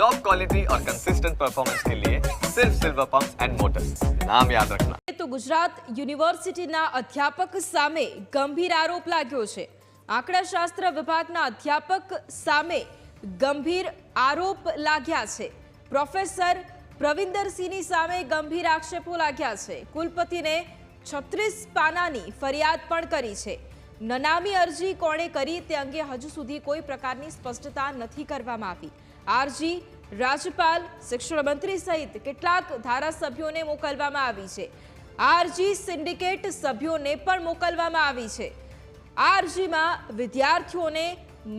Top quality और consistent performance के लिए सिर्फ सिल्वर पंप एंड मोटर्स नाम याद रखना તો ગુજરાત યુનિવર્સિટીના અધ્યાપક સામે ગંભીર આરોપ લાગ્યો છે આંકડાશાસ્ત્ર વિભાગના અધ્યાપક સામે ગંભીર આરોપ લાગ્યા છે પ્રોફેસર પ્રવિન્દરસિંહની સામે ગંભીર આક્ષેપો લાગ્યા છે કુલપતિને છત્રીસ પાનાની ફરિયાદ પણ કરી છે નનામી અરજી કોણે કરી તે અંગે હજુ સુધી કોઈ પ્રકારની સ્પષ્ટતા નથી કરવામાં આવી આ અરજી રાજ્યપાલ શિક્ષણ મંત્રી સહિત કેટલાક ધારાસભ્યોને મોકલવામાં આવી છે. આરજી સિન્ડિકેટ સભ્યોને પણ મોકલવામાં આવી છે. આરજીમાં વિદ્યાર્થીઓને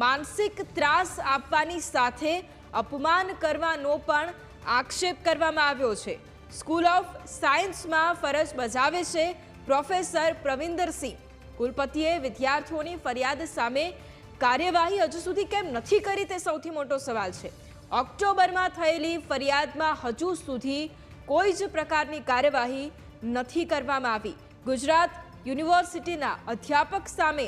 માનસિક ત્રાસ આપવાની સાથે અપમાન કરવાનો પણ આક્ષેપ કરવામાં આવ્યો છે. સ્કૂલ ઓફ સાયન્સમાં ફરજ બજાવે છે પ્રોફેસર પ્રવિન્દરસિંહ કુલપતિએ વિદ્યાર્થીઓની ફરિયાદ સામે કાર્યવાહી હજુ સુધી કેમ નથી કરી તે સૌથી મોટો સવાલ છે. ઓક્ટોબરમાં થયેલી ફરિયાદમાં હજુ સુધી કોઈ જ પ્રકારની કાર્યવાહી નથી કરવામાં આવી. ગુજરાત યુનિવર્સિટીના અધ્યાપક સામે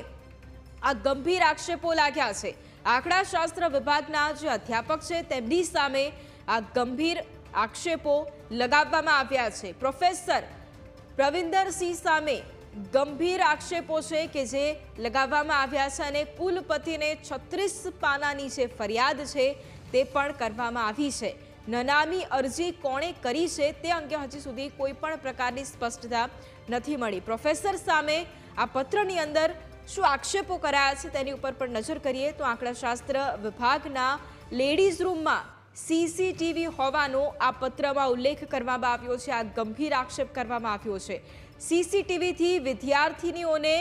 આ ગંભીર આક્ષેપો લાગ્યા છે. આંકડાશાસ્ત્ર વિભાગના જે અધ્યાપક છે, તેમની સામે આ ગંભીર આક્ષેપો લગાવવામાં આવ્યા છે. પ્રોફેસર પ્રવિન્દરસિંહ સામે ગંભીર આક્ષેપો છે કે જે લગાવવામાં આવ્યા છે અને કુલપતિને છત્રીસ પાનાની જે ફરિયાદ છે તે પણ કરવામાં આવી છે. નનામી અરજી કોણે કરી છે તે અંગે હજી સુધી કોઈ પણ પ્રકારની સ્પષ્ટતા નથી મળી. પ્રોફેસર સામે આ પત્રની અંદર શું આક્ષેપો કરાયા છે તેની ઉપર પણ નજર કરીએ તો આંકડાશાસ્ત્ર વિભાગના લેડીઝ રૂમમાં સીસીટીવી હોવાનો આ પત્રમાં ઉલ્લેખ કરવામાં આવ્યો છે. આ ગંભીર આક્ષેપ કરવામાં આવ્યો છે. સીસીટીવીથી વિદ્યાર્થીનીઓને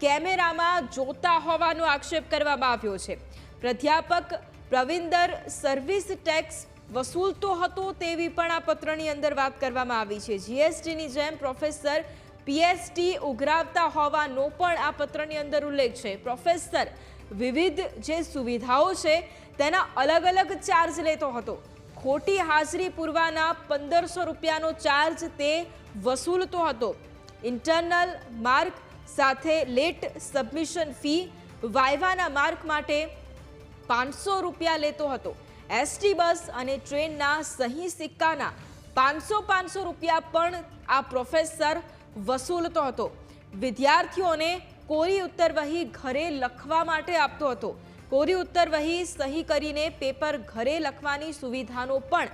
કેમેરામાં જોતા હોવાનો આક્ષેપ કરવામાં આવ્યો છે. પ્રાધ્યાપક પ્રવિંદર સર્વિસ ટેક્સ વસૂલતો હતો તેવી પણ આ પત્રની અંદર વાત કરવામાં આવી છે. જીએસટીની જેમ પ્રોફેસર પીએસટી ઉઘરાવતા હોવાનો પણ આ પત્રની અંદર ઉલ્લેખ છે. પ્રોફેસર વિવિધ જે સુવિધાઓ છે તેના અલગ અલગ ચાર્જ લેતો હતો. ખોટી હાજરી પૂરવાના પંદરસો રૂપિયાનો ચાર્જ તે વસૂલતો હતો. ઇન્ટરનલ માર્ક સાથે લેટ સબમિશન ફી વાયવાના માર્ક માટે પાંચસો રૂપિયા લેતો હતો. એસટી બસ અને ટ્રેનના સહી સિક્કાના પાંચસો પાંચસો રૂપિયા પણ આ પ્રોફેસર વસૂલતો હતો. વિદ્યાર્થીઓને કોરી ઉત્તરવહી ઘરે લખવા માટે આપતો હતો. કોરી ઉત્તરવહી સહી કરીને પેપર ઘરે લખવાની સુવિધાનો પણ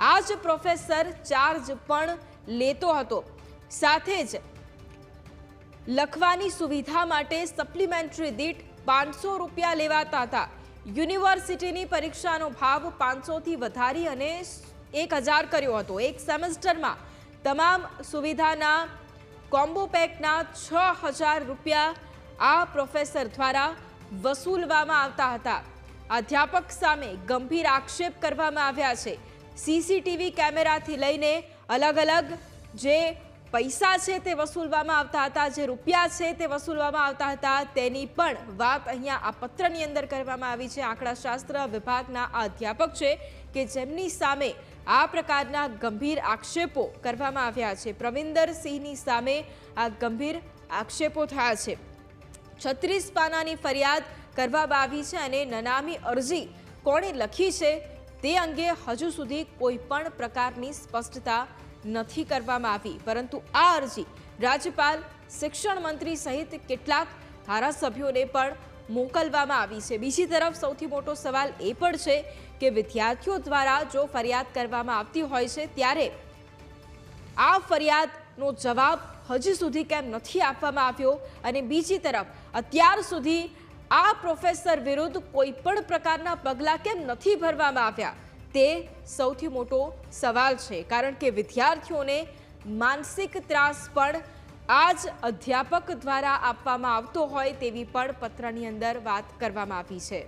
આ જ પ્રોફેસર ચાર્જ પણ લેતો હતો. સાથે જ લખવાની સુવિધા માટે સપ્લિમેન્ટરી દીઠ પાંચસો રૂપિયા લેવાતા હતા. યુનિવર્સિટીની પરીક્ષાનો ભાવ પાંચસોથી વધારી અને એક હજાર કર્યો હતો. એક સેમેસ્ટરમાં તમામ સુવિધાના કોમ્બો પેકના છ હજાર રૂપિયા આ પ્રોફેસર દ્વારા વસૂલવામાં આવતા હતા. અધ્યાપક સામે ગંભીર આક્ષેપ કરવામાં આવ્યા છે. સીસીટીવી કેમેરાથી લઈને અલગ અલગ જે પૈસા છે તે વસૂલવામાં આવતા હતા, જે રૂપિયા છે તે વસૂલવામાં આવતા હતા, તેની પણ વાત અહીંયા આ પત્રની અંદર કરવામાં આવી છે. આંકડાશાસ્ત્ર વિભાગના અધ્યાપક છે કે જેમની સામે આ પ્રકારના ગંભીર આક્ષેપો કરવામાં આવ્યા છે. પ્રવિન્દર સિંહની સામે આ ગંભીર આક્ષેપો થયા છે. છત્રીસ પાનાની ફરિયાદ કરવામાં આવી છે અને નનામી અરજી કોણે લખી છે તે અંગે હજુ સુધી કોઈ પણ પ્રકારની સ્પષ્ટતા નથી કરવામાં આવી, પરંતુ આ અરજી રાજ્યપાલ, શિક્ષણ મંત્રી સહિત કેટલાક ધારાસભ્યોને પણ મોકલવામાં આવી છે. બીજી તરફ સૌથી મોટો સવાલ એ પણ છે કે વિદ્યાર્થીઓ દ્વારા જો ફરિયાદ કરવામાં આવતી હોય છે, ત્યારે આ ફરિયાદનો જવાબ હજી સુધી કેમ નથી આપવામાં આવ્યો? અને બીજી તરફ, અત્યાર સુધી આ પ્રોફેસર વિરુદ્ધ કોઈ પણ પ્રકારના પગલાં કેમ નથી ભરવામાં આવ્યા? તે સૌથી મોટો સવાલ છે, કારણ કે વિદ્યાર્થીઓને માનસિક ત્રાસ પણ આ જ અધ્યાપક દ્વારા આપવામાં આવતો હોય તેવી પણ પત્રની અંદર વાત કરવામાં આવી છે.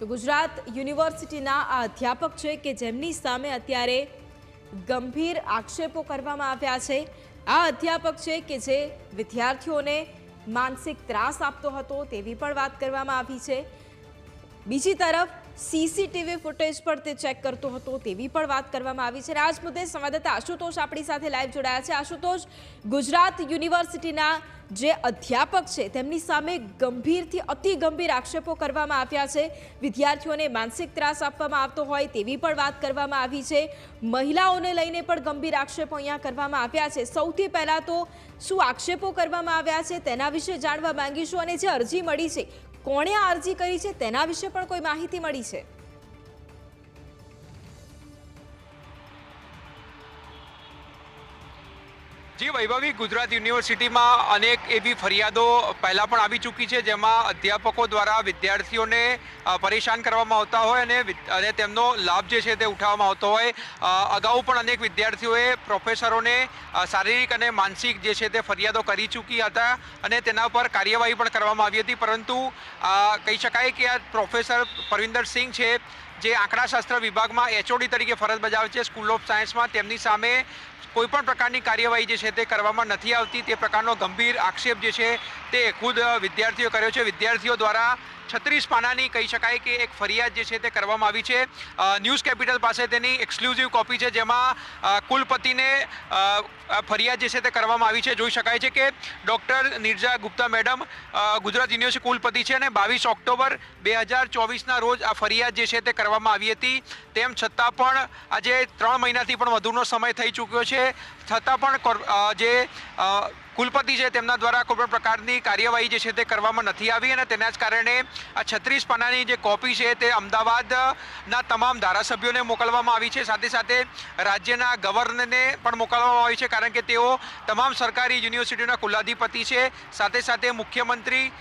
તો ગુજરાત યુનિવર્સિટીના આ અધ્યાપક છે કે જેમની સામે અત્યારે ગંભીર આક્ષેપો કરવામાં આવ્યા છે. આ અધ્યાપક છે કે જે વિદ્યાર્થીઓને માનસિક ત્રાસ આપતો હતો તેવી પણ વાત કરવામાં આવી છે. બીજી તરફ સીસીટીવી ફૂટેજ પણ તે ચેક કરતો હતો તેવી પણ વાત કરવામાં આવી છે. અને આ જ મુદ્દે સંવાદદાતા આશુતોષ આપણી સાથે લાઈવ જોડાયા છે. આશુતોષ, ગુજરાત યુનિવર્સિટીના જે અધ્યાપક છે, તેમની સામે ગંભીરથી અતિ ગંભીર આક્ષેપો કરવામાં આવ્યા છે. વિદ્યાર્થીઓને માનસિક ત્રાસ આપવામાં આવતો હોય તેવી પણ વાત કરવામાં આવી છે. મહિલાઓને લઈને પણ ગંભીર આક્ષેપો અહીંયા કરવામાં આવ્યા છે. સૌથી પહેલાં તો શું આક્ષેપો કરવામાં આવ્યા છે તેના વિશે જાણવા માંગીશું અને જે અરજી મળી છે કોણે અરજી કરી છે તેના વિશે પણ કોઈ માહિતી મળી છે? જી વૈભવી, ગુજરાત યુનિવર્સિટીમાં અનેક એવી ફરિયાદો પહેલાં પણ આવી ચૂકી છે, જેમાં અધ્યાપકો દ્વારા વિદ્યાર્થીઓને પરેશાન કરવામાં આવતા હોય અને અને તેમનો લાભ જે છે તે ઉઠાવવામાં આવતો હોય. અગાઉ પણ અનેક વિદ્યાર્થીઓએ પ્રોફેસરોને શારીરિક અને માનસિક જે છે તે ફરિયાદો કરી ચૂકી હતા અને તેના પર કાર્યવાહી પણ કરવામાં આવી હતી. પરંતુ કહી શકાય કે આ પ્રોફેસર પરવિંદર સિંહ છે જે આંકડાશાસ્ત્ર વિભાગમાં એચઓડી તરીકે ફરજ બજાવે છે સ્કૂલ ઓફ સાયન્સમાં તેમની સામે કોઈપણ પ્રકારની કાર્યવાહી જે છે તે કરવામાં નથી આવતી. તે પ્રકારનો ગંભીર આક્ષેપ જે છે તે ખુદ વિદ્યાર્થીઓ કર્યો છે. વિદ્યાર્થીઓ દ્વારા છત્રીસ પાનાની કહી શકાય કે એક ફરિયાદ જે છે તે કરવામાં આવી છે. ન્યૂઝ કેપિટલ પાસે તેની એક્સક્લુઝિવ કોપી છે, જેમાં કુલપતિને ફરિયાદ જે છે તે કરવામાં આવી છે. જોઈ શકાય છે કે doctor Neerja Gupta madam Gujarat university કુલપતિ છે અને બાવીસ ઓક્ટોબર બે હજાર ચોવીસના રોજ આ ફરિયાદ જે છે તે કરવામાં આવી હતી. તેમ છતાં પણ આજે ત્રણ મહિનાથી પણ વધુનો સમય થઈ ચૂક્યો છે. છતાં પણ જે કુલપતિ છે, તેમના દ્વારા કોઈ પણ પ્રકારની કાર્યવાહી જે છે તે કરવામાં નથી આવી અને તેના જ કારણે આ છત્રીસ પાનાની જે કોપી છે તે અમદાવાદના તમામ ધારાસભ્યોને મોકલવામાં આવી છે. સાથે સાથે રાજ્યના ગવર્નરને પણ મોકલવામાં આવી છે, કારણ કે તેઓ તમામ સરકારી યુનિવર્સિટીઓના કુલાધિપતિ છે. સાથે સાથે મુખ્યમંત્રી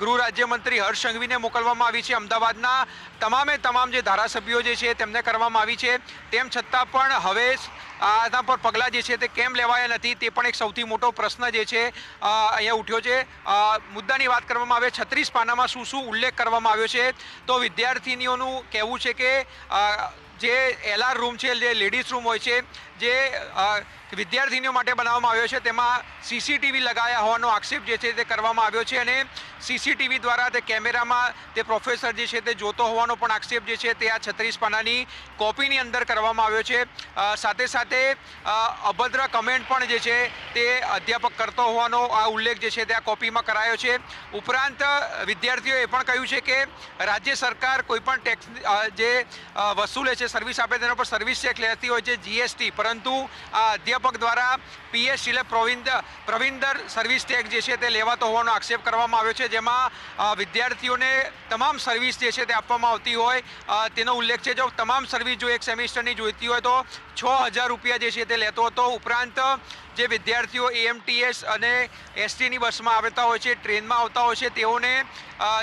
ગૃહ રાજ્યમંત્રી હર્ષ સંઘવીને મોકલવામાં આવી છે. અમદાવાદના તમામે તમામ જે ધારાસભ્યો જે છે તેમને કરવામાં આવી છે. તેમ છતાં પણ હવે આના પર પગલાં જે છે તે કેમ લેવાયા નથી તે પણ એક સૌથી મોટો પ્રશ્ન જે છે અહીંયા ઉઠ્યો છે. મુદ્દાની વાત કરવામાં આવે, છત્રીસ પાનામાં શું શું ઉલ્લેખ કરવામાં આવ્યો છે? તો વિદ્યાર્થીનીઓનું કહેવું છે કે જે એલઆર રૂમ છે, જે લેડીઝ રૂમ હોય છે, જે વિદ્યાર્થીનીઓ માટે બનાવવામાં આવ્યો છે, તેમાં સીસીટીવી લગાયા હોવાનો આક્ષેપ જે છે તે કરવામાં આવ્યો છે અને સીસીટીવી દ્વારા તે કેમેરામાં તે પ્રોફેસર જે છે તે જોતો હોવાનો પણ આક્ષેપ જે છે તે આ છત્રીસ પાનાની કોપીની અંદર કરવામાં આવ્યો છે. સાથે સાથે અભદ્ર કમેન્ટ પણ જે છે તે અધ્યાપક કરતો હોવાનો આ ઉલ્લેખ જે છે તે આ કોપીમાં કરાયો છે. ઉપરાંત, વિદ્યાર્થીઓએ પણ કહ્યું છે કે રાજ્ય સરકાર કોઈપણ ટેક્સ જે વસૂલે છે સર્વિસ આપે તેના પર સર્વિસ ચેક લેતી હોય છે જીએસટી પરંતુ આ અધ્યાપક દ્વારા પીએસ એટલે પ્રવિન્દર પ્રવિંદર સર્વિસ ચેક જે છે તે લેવાતો હોવાનો આક્ષેપ કરવામાં આવ્યો છે. જેમાં વિદ્યાર્થીઓને તમામ સર્વિસ જે છે તે આપવામાં આવતી હોય. તેનો ઉલ્લેખ છે જો તમામ સર્વિસ જો એક સેમિસ્ટરની જોઈતી હોય તો છ હજાર રૂપિયા જે છે તે લેતો હતો. ઉપરાંત જે વિદ્યાર્થીઓ એએમટીએસ અને એસટીની બસમાં આવતા હોય છે, ટ્રેનમાં આવતા હોય છે, તેઓને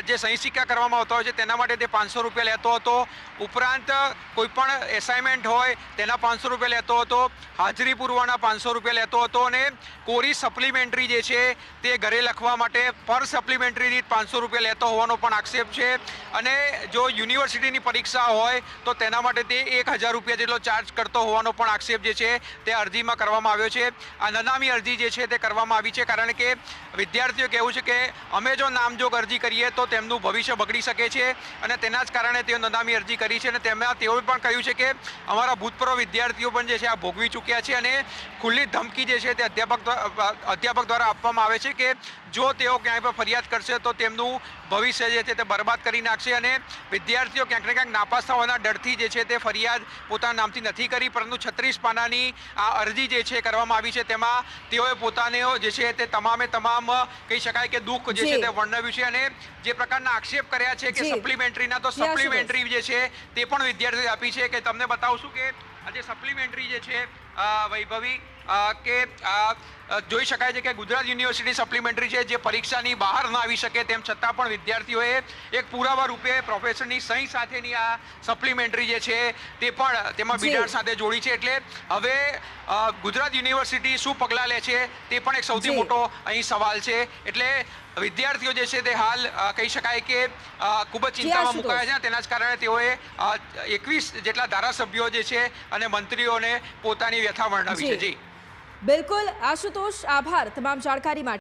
જે સહી સિક્કા કરવામાં આવતા હોય છે, તેના માટે તે પાંચસો રૂપિયા લેતો હતો. ઉપરાંત કોઈ પણ એસાઇનમેન્ટ હોય, તેના પાંચસો રૂપિયા લેતો હતો, હાજરી પૂરવાના પાંચસો રૂપિયા લેતો હતો અને કોરી સપ્લિમેન્ટરી જે છે, તે ઘરે લખવા માટે પર સપ્લિમેન્ટરી દીઠ પાંચસો રૂપિયા લેતો હોવાનો પણ આક્ષેપ છે. અને જો યુનિવર્સિટીની પરીક્ષા હોય, તો તેના માટે તે એક હજાર રૂપિયા જેટલો ચાર્જ કરતો હોવાનો પણ આક્ષેપ જે છે, તે અરજીમાં કરવામાં આવ્યો છે. આ નનામી અરજી જે છે, તે કરવામાં આવી છે, કારણ કે વિદ્યાર્થીઓ કહેવું છે કે અમે જો નામજોગ અરજી કરીએ, તો તેમનું ભવિષ્ય બગડી શકે છે અને તેના જ કારણે તેઓ નનામી અરજી કરી છે અને તેમાં તેઓ પણ કહ્યું છે કે અમારા ભૂતપૂર્વ વિદ્યાર્થીઓ પણ જે છે આ ભોગવી ચૂક્યા છે અને ખુલ્લી ધમકી જે છે તે અધ્યાપક અધ્યાપક દ્વારા આપવામાં આવે છે કે જો તેઓ ક્યાંય પર ફરિયાદ કરશે તો તેમનું ભવિષ્ય જે છે તે બરબાદ કરી નાખશે અને વિદ્યાર્થીઓ ક્યાંક ને ક્યાંક નાપાસ થવાના ડરથી જે છે તે ફરિયાદ પોતાના નામથી નથી કરી પરંતુ છત્રીસ પાનાની આ અરજી જે છે કરવામાં આવી છે તેમાં તેઓએ પોતાને જે છે તે તમામે તમામ કહી શકાય કે દુઃખ જે છે તે વર્ણવ્યું છે અને જે પ્રકારના આક્ષેપ કર્યા છે કે. સપ્લિમેન્ટરીના તો સપ્લિમેન્ટરી જે છે તે પણ વિદ્યાર્થીઓએ આપી છે કે તમને બતાવશું કે આજે સપ્લિમેન્ટરી જે છે વૈભવી કે જોઈ શકાય છે કે ગુજરાત યુનિવર્સિટી સપ્લિમેન્ટરી છે જે પરીક્ષાની બહાર ના આવી શકે તેમ છતાં પણ વિદ્યાર્થીઓએ એક પુરાવા રૂપે પ્રોફેસરની સહી સાથેની આ સપ્લિમેન્ટરી જે છે તે પણ તેમાં બિડાર સાથે જોડી છે. એટલે હવે ગુજરાત યુનિવર્સિટી શું પગલાં લે છે તે પણ એક સૌથી મોટો અહીં સવાલ છે. એટલે વિદ્યાર્થીઓ જે છે તે હાલ કહી શકાય કે ખૂબ જ ચિંતામાં. મુકાયા છે તેના જ કારણે તેઓએ એકવીસ જેટલા ધારાસભ્યો જે છે અને મંત્રીઓને પોતાની વ્યથા વર્ણવી છે. જી. બિલકુલ આશુતોષ આભાર. તમામ જાણકારી માટે